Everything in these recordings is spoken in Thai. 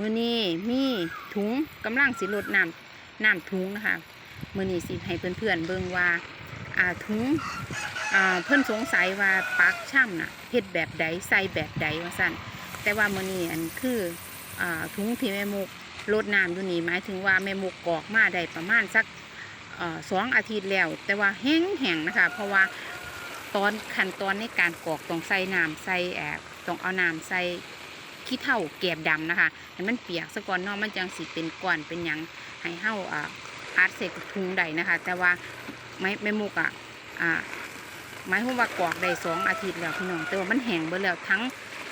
มือนี้มีถุงกำลังสิลดน้ำน้ำถุงนะคะมือนี้สิให้เพื่อนๆเบิ่งว่าอ่าถุงอ่าเพื่อนสงสัยว่าปักช่ำน่ะเฮ็ดแบบใดใส่แบบใดว่าสั่นแต่ว่ามือนี้อันคืออ่าถุงที่แม่มุกลดน้ำอยู่นี่หมายถึงว่าแม่มุกกอกมาได้ประมาณสักอสองอาทิตย์แล้ว แต่ว่าแห้งแห้งนะคะ เพราะว่าตอนขั้นตอนในการกอกต้องใส่น้ำใส่แอบต้องเอาน้ำใส่ ขี้เท่าแกบดำนะคะให้มันเปียกซะก่อนเนอกมันจังสิเป็นก้อนเป็นหยังให้เฮาอ่าอัดเสกถุงใดนะคะ แต่ว่าไม่ไม่มุกอะอ่าหมายความว่ากอกได้สองอาทิตย์แล้วพี่น้องแต่ว่ามันแห้งเบิดแล้วทั้ง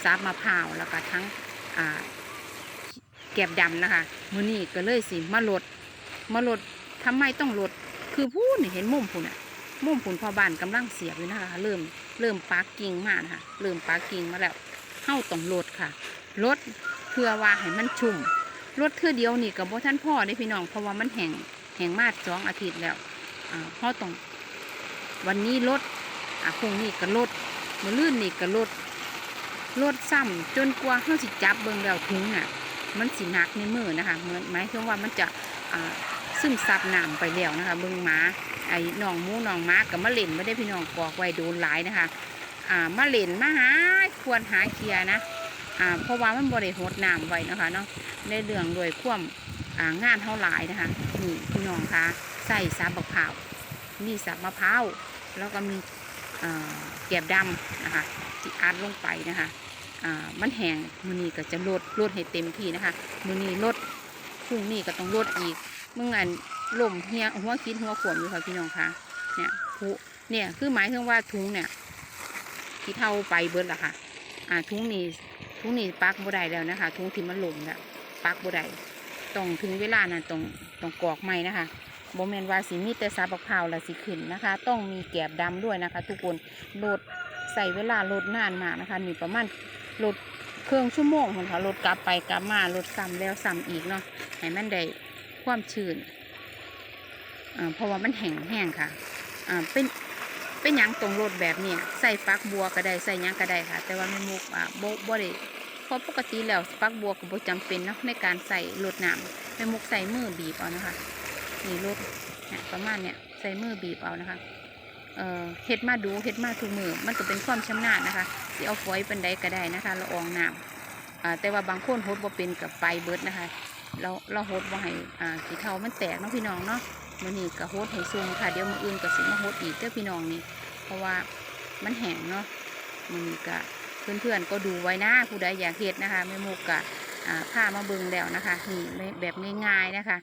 ซาบมะพร้าวแล้วก็ทั้งอ่าแกบดำนะคะมื้อนี้ก็เลยสิมาลดมาลดทำไมต้องลดคือพูดเห็นมุมพุ่นอะมุมพุ่นพอบ้านกำลังเสียบอยู่นะคะ เริ่มเริ่มปากกิ่งมานะคะเริ่มปากกิ่งมาแล้วเฮาต้องลดค่ะ ลดเพื่อว่าให้มันชุ่มลดเทื่อเดียวนี่กับบ่ท่านพ่อได้พี่น้องเพราะว่ามันแห้งแห้งมากสองอาทิตย์แล้วอ่าเฮาต้องวันนี้ลดอะพรุ่งนี้ก็ลดมือลื่นนี่ก็ลดลดซ้ำจนกว่าเฮาสิจับเบิ่งแล้วถุงน่ะ มันสิหนักในมือนะคะเหมือนหมายถึงว่ามันจะซึมซับน้ำไปแล้วนะคะ เบิ่งหมาไอ้น้องมูน้องหมากับมะเล่นไม่ได้พี่น้องกอกไว้โดนหลายนะคะ อ่ามาเล่นมาหาควรหาเคลียนะ อ่าเพราะว่ามันบริโภคน้ำไว้นะคะเนาะในเรื่องโดวยควมอ่างานเท่าหลายนะคะนี่พี่น้องคะใส่สาบมะพร้าวมีสับมะพร้าวแล้วก็มีอ่าแกบดำนะคะที่อัดลงไปนะคะมันแห้งมือนี้ก็จะลดลดให้เต็มที่นะคะมือนี้ลดพรุ่งนี้ก็ต้องลดอีกเมื่อไงลมเฮียหัวคิดหัวขวมอยู่ค่ะพี่น้องคะเนี่ยผู้เนี่ยคือหมายถึงว่าถุงเนี่ยที่เท่าไปเบิดละค่ะ อ่าทุงนี้ ทุงนี้ปักบ่ได้แล้วนะคะทุงที่มันหล่มแล้วปักบ่ได้ต้องถึงเวลานั้นต้องต้องกรอกใหม่นะคะโบ่แมนว่าสิมีแต่ซาบักพาวและสิขึ้นนะคะ ต้องมีแกบดำด้วยนะคะ ทุกคนโหลดใส่เวลาโหลดนานมากนะคะนี่ประมาณโหลดเครื่องชั่วโมงคนค่ะโหลดกลับไปกลับมาโหลดซ้ำแล้วซ้ำอีกเนาะให้มันได้ความชื้นเพราะว่ามันแห้งแห้งค่ะเป็น เป็นยังตรงรถแบบเนี้ยใส่ฟักบัวก็ได้ใส่ยังก็ได้ค่ะ แต่ว่าแม่มุกอะบ่บ่ได้เพราะปกติแล้วฟักบัวก็บ่จำเป็นเนาะในการใส่รดน้ำแม่มุกใส่มือบีบเอานะคะนี่รถเนี่ยประมาณเนี้ยใส่มือบีบเอานะคะเอ่อเฮ็ดมาดูเฮ็ดมาทุกมือมันก็เป็นความชำนาญนะคะสิเอาฝอยเป็นใดก็ได้นะคะละอองน้ำอ่าแต่ว่าบางคนโฮดบ่เป็นกับไปเบิดนะคะเราเราโฮดบ่ให้อ่าสีเทามันแตกเนาะพี่น้องเนาะ มื้อนี้ก็ฮดให้ซุ่มค่ะเดี๋ยวมืออื่นก็สิมาฮดอีกเจ้าพี่น้องนี่ เพราะว่ามันแห้งเนาะมันก็เพื่อนๆก็ดูไว้นะผู้ใดอยากเฮ็ดนะคะแม่มุกกะผ้ามาเบิ่งแล้วนะคะนี่แบบง่ายๆนะคะ